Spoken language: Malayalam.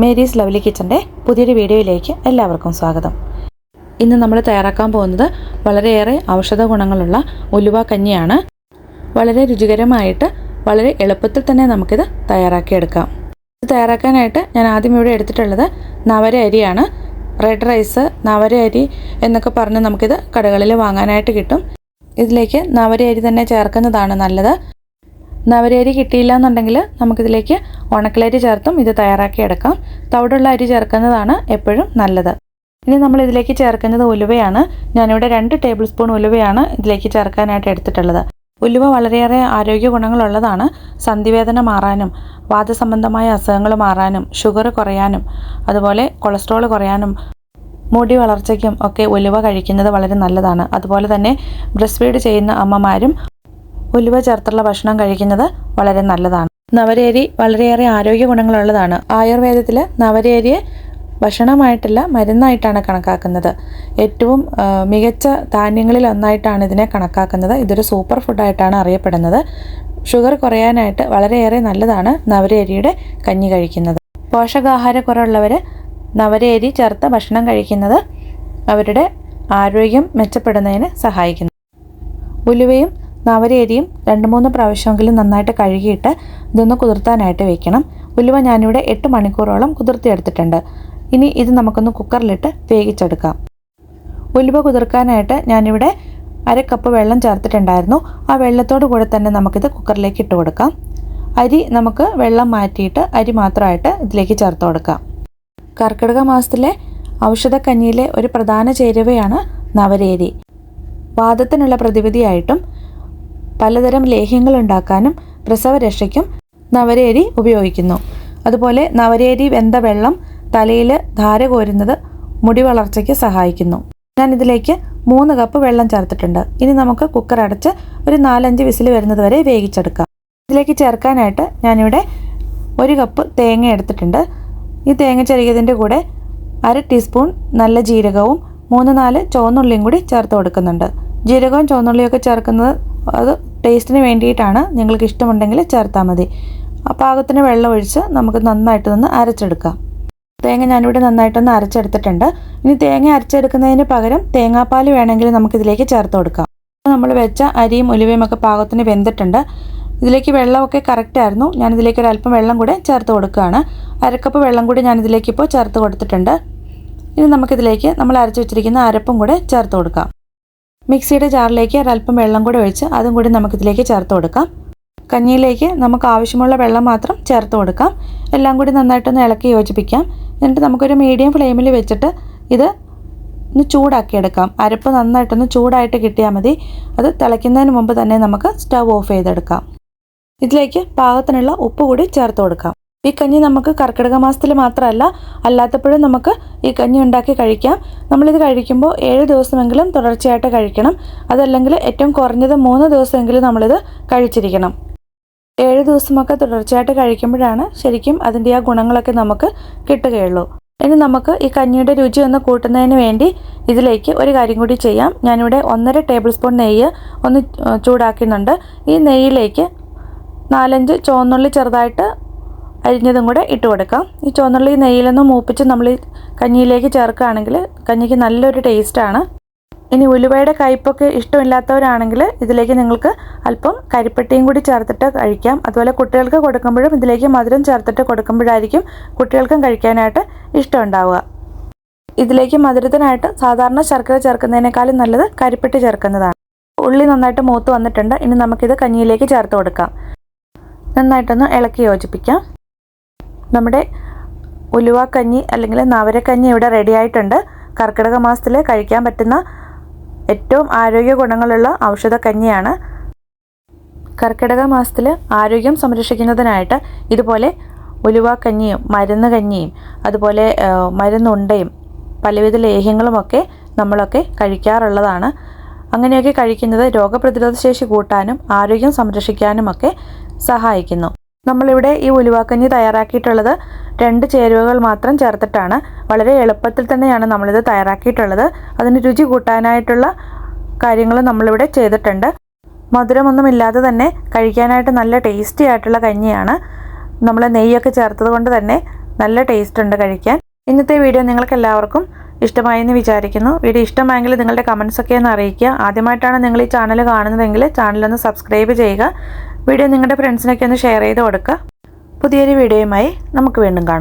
മേരീസ് ലവ്ലി കിച്ചന്റെ പുതിയൊരു വീഡിയോയിലേക്ക് എല്ലാവർക്കും സ്വാഗതം. ഇന്ന് നമ്മൾ തയ്യാറാക്കാൻ പോകുന്നത് വളരെയേറെ ഔഷധ ഗുണങ്ങളുള്ള ഉലുവ കഞ്ഞിയാണ്. വളരെ രുചികരമായിട്ട് വളരെ എളുപ്പത്തിൽ തന്നെ നമുക്കിത് തയ്യാറാക്കിയെടുക്കാം. ഇത് തയ്യാറാക്കാനായിട്ട് ഞാൻ ആദ്യം ഇവിടെ എടുത്തിട്ടുള്ളത് നവര അരിയാണ്. റെഡ് റൈസ് നവര അരി എന്നൊക്കെ പറഞ്ഞ് നമുക്കിത് കടകളിൽ വാങ്ങാനായിട്ട് കിട്ടും. ഇതിലേക്ക് നവര അരി തന്നെ ചേർക്കുന്നതാണ് നല്ലത്. നവരരി കിട്ടിയില്ല എന്നുണ്ടെങ്കിൽ നമുക്കിതിലേക്ക് ഉണക്കലരി ചേർത്തും ഇത് തയ്യാറാക്കി എടുക്കാം. തവിടുള്ള അരി ചേർക്കുന്നതാണ് എപ്പോഴും നല്ലത്. ഇനി നമ്മൾ ഇതിലേക്ക് ചേർക്കുന്നത് ഉലുവയാണ്. ഞാനിവിടെ രണ്ട് ടേബിൾ സ്പൂൺ ഉലുവയാണ് ഇതിലേക്ക് ചേർക്കാനായിട്ട് എടുത്തിട്ടുള്ളത്. ഉലുവ വളരെയേറെ ആരോഗ്യ ഗുണങ്ങളുള്ളതാണ്. സന്ധിവേദന മാറാനും വാദസംബന്ധമായ അസുഖങ്ങൾ മാറാനും ഷുഗർ കുറയാനും അതുപോലെ കൊളസ്ട്രോൾ കുറയാനും മുടി വളർച്ചയ്ക്കും ഒക്കെ ഉലുവ കഴിക്കുന്നത് വളരെ നല്ലതാണ്. അതുപോലെ തന്നെ ബ്രസ്റ്റ് ഫീഡ് ചെയ്യുന്ന അമ്മമാരും ഉലുവ ചേർത്തുള്ള ഭക്ഷണം കഴിക്കുന്നത് വളരെ നല്ലതാണ്. നവരേരി വളരെയേറെ ആരോഗ്യ ഗുണങ്ങളുള്ളതാണ്. ആയുർവേദത്തിൽ നവരേരിയെ ഭക്ഷണമായിട്ടല്ല മരുന്നായിട്ടാണ് കണക്കാക്കുന്നത്. ഏറ്റവും മികച്ച ധാന്യങ്ങളിൽ ഒന്നായിട്ടാണ് ഇതിനെ കണക്കാക്കുന്നത്. ഇതൊരു സൂപ്പർ ഫുഡായിട്ടാണ് അറിയപ്പെടുന്നത്. ഷുഗർ കുറയാനായിട്ട് വളരെയേറെ നല്ലതാണ് നവരേരിയുടെ കഞ്ഞി കഴിക്കുന്നത്. പോഷകാഹാരക്കുറവുള്ളവർ നവരേരി ചേർത്ത് ഭക്ഷണം കഴിക്കുന്നത് അവരുടെ ആരോഗ്യം മെച്ചപ്പെടുന്നതിന് സഹായിക്കുന്നു. ഉലുവയും നവരേരിയും രണ്ട് മൂന്ന് പ്രാവശ്യമെങ്കിലും നന്നായിട്ട് കഴുകിയിട്ട് ഇതൊന്ന് കുതിർത്താനായിട്ട് വെക്കണം. ഉലുവ ഞാനിവിടെ എട്ട് മണിക്കൂറോളം കുതിർത്തിയെടുത്തിട്ടുണ്ട്. ഇനി ഇത് നമുക്കൊന്ന് കുക്കറിലിട്ട് വേവിച്ചെടുക്കാം. ഉലുവ കുതിർക്കാനായിട്ട് ഞാനിവിടെ അര കപ്പ് വെള്ളം ചേർത്തിട്ടുണ്ടായിരുന്നു. ആ വെള്ളത്തോട് കൂടെ തന്നെ നമുക്കിത് കുക്കറിലേക്ക് ഇട്ട് കൊടുക്കാം. അരി നമുക്ക് വെള്ളം മാറ്റിയിട്ട് അരി മാത്രമായിട്ട് ഇതിലേക്ക് ചേർത്ത് കൊടുക്കാം. കർക്കിടക മാസത്തിലെ ഔഷധക്കഞ്ഞിയിലെ ഒരു പ്രധാന ചേരുവയാണ് നവരേരി. വാദത്തിനുള്ള പ്രതിവിധിയായിട്ടും പലതരം ലേഹ്യങ്ങൾ ഉണ്ടാക്കാനും പ്രസവരക്ഷയ്ക്കും നവരേരി ഉപയോഗിക്കുന്നു. അതുപോലെ നവരേരി വെന്ത വെള്ളം തലയിൽ ധാര കോരുന്നത് മുടി വളർച്ചയ്ക്ക് സഹായിക്കുന്നു. ഞാൻ ഇതിലേക്ക് മൂന്ന് കപ്പ് വെള്ളം ചേർത്തിട്ടുണ്ട്. ഇനി നമുക്ക് കുക്കർ അടച്ച് ഒരു നാലഞ്ച് വിസിൽ വരുന്നത് വരെ വേവിച്ചെടുക്കാം. ഇതിലേക്ക് ചേർക്കാനായിട്ട് ഞാനിവിടെ ഒരു കപ്പ് തേങ്ങ എടുത്തിട്ടുണ്ട്. ഈ തേങ്ങ ചെറിയതിന്റെ കൂടെ അര ടീസ്പൂൺ നല്ല ജീരകവും മൂന്ന് നാല് ചുവന്നുള്ളിയും കൂടി ചേർത്ത് കൊടുക്കുന്നുണ്ട്. ജീരകവും ചുവന്നുള്ളിയൊക്കെ ചേർക്കുന്നത് അത് ടേസ്റ്റിന് വേണ്ടിയിട്ടാണ് നിങ്ങൾക്ക് ഇഷ്ടമുണ്ടെങ്കിൽ ചേർത്താൽ മതി. ആ പാകത്തിന് വെള്ളം ഒഴിച്ച് നമുക്ക് നന്നായിട്ട് നിന്ന് അരച്ചെടുക്കാം. തേങ്ങ ഞാനിവിടെ നന്നായിട്ടൊന്ന് അരച്ചെടുത്തിട്ടുണ്ട്. ഇനി തേങ്ങ അരച്ചെടുക്കുന്നതിന് പകരം തേങ്ങാപ്പാൽ വേണമെങ്കിൽ നമുക്കിതിലേക്ക് ചേർത്ത് കൊടുക്കാം. നമ്മൾ വെച്ച അരിയും ഉലുവയും ഒക്കെ പാകത്തിന് വെന്തിട്ടുണ്ട്. ഇതിലേക്ക് വെള്ളമൊക്കെ കറക്റ്റ് ആയിരുന്നു. ഞാനിതിലേക്ക് ഒരു അല്പം വെള്ളം കൂടെ ചേർത്ത് കൊടുക്കുകയാണ്. അരക്കപ്പ് വെള്ളം കൂടി ഞാനിതിലേക്ക് ഇപ്പോൾ ചേർത്ത് കൊടുത്തിട്ടുണ്ട്. ഇനി നമുക്കിതിലേക്ക് നമ്മൾ അരച്ച് വെച്ചിരിക്കുന്ന അരപ്പും കൂടെ ചേർത്ത് കൊടുക്കാം. മിക്സിയുടെ ജാറിലേക്ക് ഒരല്പം വെള്ളം കൂടെ ഒഴിച്ച് അതും കൂടി നമുക്കിതിലേക്ക് ചേർത്ത് കൊടുക്കാം. കഞ്ഞിയിലേക്ക് നമുക്ക് ആവശ്യമുള്ള വെള്ളം മാത്രം ചേർത്ത് കൊടുക്കാം. എല്ലാം കൂടി നന്നായിട്ടൊന്ന് ഇളക്കി യോജിപ്പിക്കാം. എന്നിട്ട് നമുക്കൊരു മീഡിയം ഫ്ലെയിമിൽ വെച്ചിട്ട് ഇത് ഒന്ന് ചൂടാക്കിയെടുക്കാം. അരപ്പ് നന്നായിട്ടൊന്ന് ചൂടായിട്ട് കിട്ടിയാൽ മതി. അത് തിളയ്ക്കുന്നതിന് മുമ്പ് തന്നെ നമുക്ക് സ്റ്റവ് ഓഫ് ചെയ്തെടുക്കാം. ഇതിലേക്ക് പാകത്തിനുള്ള ഉപ്പ് കൂടി ചേർത്ത് കൊടുക്കാം. ഈ കഞ്ഞി നമുക്ക് കർക്കിടക മാസത്തിൽ മാത്രമല്ല അല്ലാത്തപ്പോഴും നമുക്ക് ഈ കഞ്ഞി ഉണ്ടാക്കി കഴിക്കാം. നമ്മളിത് കഴിക്കുമ്പോൾ ഏഴ് ദിവസമെങ്കിലും തുടർച്ചയായിട്ട് കഴിക്കണം. അതല്ലെങ്കിൽ ഏറ്റവും കുറഞ്ഞത് മൂന്ന് ദിവസമെങ്കിലും നമ്മളിത് കഴിച്ചിരിക്കണം. ഏഴ് ദിവസമൊക്കെ തുടർച്ചയായിട്ട് കഴിക്കുമ്പോഴാണ് ശരിക്കും അതിന്റെ ആ ഗുണങ്ങളൊക്കെ നമുക്ക് കിട്ടുകയുള്ളൂ. ഇനി നമുക്ക് ഈ കഞ്ഞിയുടെ രുചി ഒന്ന് കൂട്ടുന്നതിന് വേണ്ടി ഇതിലേക്ക് ഒരു കാര്യം കൂടി ചെയ്യാം. ഞാനിവിടെ ഒന്നര ടേബിൾ സ്പൂൺ നെയ്യ് ഒന്ന് ചൂടാക്കുന്നുണ്ട്. ഈ നെയ്യിലേക്ക് നാലഞ്ച് ചുവന്നുള്ളി ചെറുതായിട്ട് അരിഞ്ഞതും കൂടെ ഇട്ട് കൊടുക്കാം. ഈ ചുവന്നുള്ളി നെയ്യിലൊന്ന് മൂപ്പിച്ച് നമ്മൾ കഞ്ഞിയിലേക്ക് ചേർക്കുകയാണെങ്കിൽ കഞ്ഞിക്ക് നല്ലൊരു ടേസ്റ്റാണ് ഇനി ഉലുവയുടെ കയ്പൊക്കെ ഇഷ്ടമില്ലാത്തവരാണെങ്കിൽ ഇതിലേക്ക് നിങ്ങൾക്ക് അല്പം കരിപ്പെട്ടിയും കൂടി ചേർത്തിട്ട് കഴിക്കാം. അതുപോലെ കുട്ടികൾക്ക് കൊടുക്കുമ്പോഴും ഇതിലേക്ക് മധുരം ചേർത്തിട്ട് കൊടുക്കുമ്പോഴായിരിക്കും കുട്ടികൾക്കും കഴിക്കാനായിട്ട് ഇഷ്ടമുണ്ടാവുക. ഇതിലേക്ക് മധുരത്തിനായിട്ട് സാധാരണ ശർക്കര ചേർക്കുന്നതിനേക്കാളും നല്ലത് കരിപ്പെട്ടി ചേർക്കുന്നതാണ്. ഉള്ളി നന്നായിട്ട് മൂത്ത് വന്നിട്ടുണ്ട്. ഇനി നമുക്കിത് കഞ്ഞിയിലേക്ക് ചേർത്ത് കൊടുക്കാം. നന്നായിട്ടൊന്ന് ഇളക്കി യോജിപ്പിക്കാം. നമ്മുടെ ഉലുവക്കഞ്ഞി അല്ലെങ്കിൽ നവരക്കഞ്ഞി ഇവിടെ റെഡി ആയിട്ടുണ്ട്. കർക്കിടക മാസത്തിൽ കഴിക്കാൻ പറ്റുന്ന ഏറ്റവും ആരോഗ്യ ഗുണങ്ങളുള്ള ഔഷധ കഞ്ഞിയാണ്. കർക്കിടക മാസത്തിൽ ആരോഗ്യം സംരക്ഷിക്കുന്നതിനായിട്ട് ഇതുപോലെ ഉലുവാക്കഞ്ഞിയും മരുന്ന് കഞ്ഞിയും അതുപോലെ മരുന്നുണ്ടയും പലവിധ ലേഹ്യങ്ങളുമൊക്കെ നമ്മളൊക്കെ കഴിക്കാറുള്ളതാണ്. അങ്ങനെയൊക്കെ കഴിക്കുന്നത് രോഗപ്രതിരോധ ശേഷി കൂട്ടാനും ആരോഗ്യം സംരക്ഷിക്കാനുമൊക്കെ സഹായിക്കുന്നു. നമ്മളിവിടെ ഈ ഉലുവാക്കഞ്ഞി തയ്യാറാക്കിയിട്ടുള്ളത് രണ്ട് ചേരുവകൾ മാത്രം ചേർത്തിട്ടാണ്. വളരെ എളുപ്പത്തിൽ തന്നെയാണ് നമ്മളിത് തയ്യാറാക്കിയിട്ടുള്ളത്. അതിന് രുചി കൂട്ടാനായിട്ടുള്ള കാര്യങ്ങൾ നമ്മളിവിടെ ചെയ്തിട്ടുണ്ട്. മധുരമൊന്നുമില്ലാതെ തന്നെ കഴിക്കാനായിട്ട് നല്ല ടേസ്റ്റി ആയിട്ടുള്ള കഞ്ഞിയാണ്. നമ്മൾ നെയ്യൊക്കെ ചേർത്തത് കൊണ്ട് തന്നെ നല്ല ടേസ്റ്റ് ഉണ്ട് കഴിക്കാൻ. ഇന്നത്തെ വീഡിയോ നിങ്ങൾക്ക് എല്ലാവർക്കും ഇഷ്ടമായെന്ന് വിചാരിക്കുന്നു. വീഡിയോ ഇഷ്ടമായെങ്കിൽ നിങ്ങളുടെ കമൻസൊക്കെ ഒന്ന് അറിയിക്കുക. ആദ്യമായിട്ടാണ് നിങ്ങൾ ഈ ചാനൽ കാണുന്നതെങ്കിൽ ചാനലൊന്ന് സബ്സ്ക്രൈബ് ചെയ്യുക. വീഡിയോ നിങ്ങളുടെ ഫ്രണ്ട്സിനൊക്കെ ഒന്ന് ഷെയർ ചെയ്ത് കൊടുക്കുക പുതിയൊരു വീഡിയോയുമായി നമുക്ക് വീണ്ടും കാണാം.